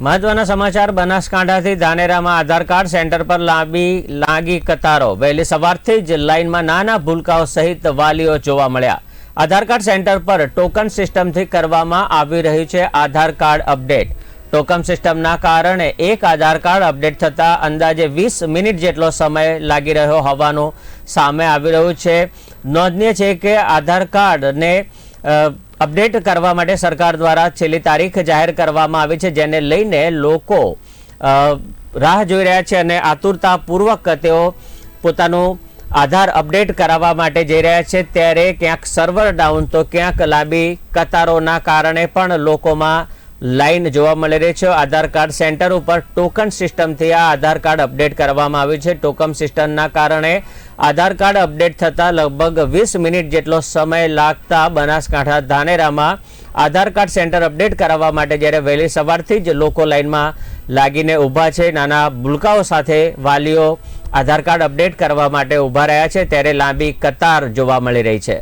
મહત્વના સમાચાર, બનાસકાંઠાથી ધાનેરામાં Aadhaar card centre પર લાંબી, લાંગી કતારો. વહેલી સવારથી જ લાઇનમાં નાના ભૂલકાઓ સહિત વાલીઓ જોવા મળ્યા. આધાર કાર્ડ સેન્ટર પર ટોકન સિસ્ટમથી કરવામાં આવી રહ્યું છે આધાર કાર્ડ અપડેટ. ટોકન સિસ્ટમના કારણે એક આધાર કાર્ડ અપડેટ થતાં અંદાજે વીસ મિનિટ જેટલો સમય લાગી રહ્યો હોવાનું સામે આવી રહ્યું છે. નોંધનીય છે કે આધાર કાર્ડને અપડેટ કરવા માટે સરકાર દ્વારા છેલ્લી તારીખ જાહેર કરવામાં આવી છે, જેને લઈને લોકો રાહ જોઈ રહ્યા છે અને આતુરતાપૂર્વક તેઓ પોતાનું આધાર અપડેટ કરાવવા માટે જઈ રહ્યા છે. ત્યારે ક્યાંક સર્વર ડાઉન તો ક્યાંક લાંબી કતારોના કારણે પણ લોકોમાં લાઈન જોવા મળી રહી છે. આધાર કાર્ડ સેન્ટર ઉપર ટોકન સિસ્ટમથી આ આધાર કાર્ડ અપડેટ કરવામાં આવ્યું છે. ટોકન સિસ્ટમના કારણે આધાર કાર્ડ અપડેટ થતાં લગભગ વીસ મિનિટ જેટલો સમય લાગતા બનાસકાંઠા ધાનેરામાં આધાર કાર્ડ સેન્ટર અપડેટ કરાવવા માટે જ્યારે વહેલી સવારથી જ લોકો લાઇનમાં લાગીને ઊભા છે, નાના ભૂલકાઓ સાથે વાલીઓ આધાર કાર્ડ અપડેટ કરવા માટે ઊભા રહ્યા છે, ત્યારે લાંબી કતાર જોવા મળી રહી છે.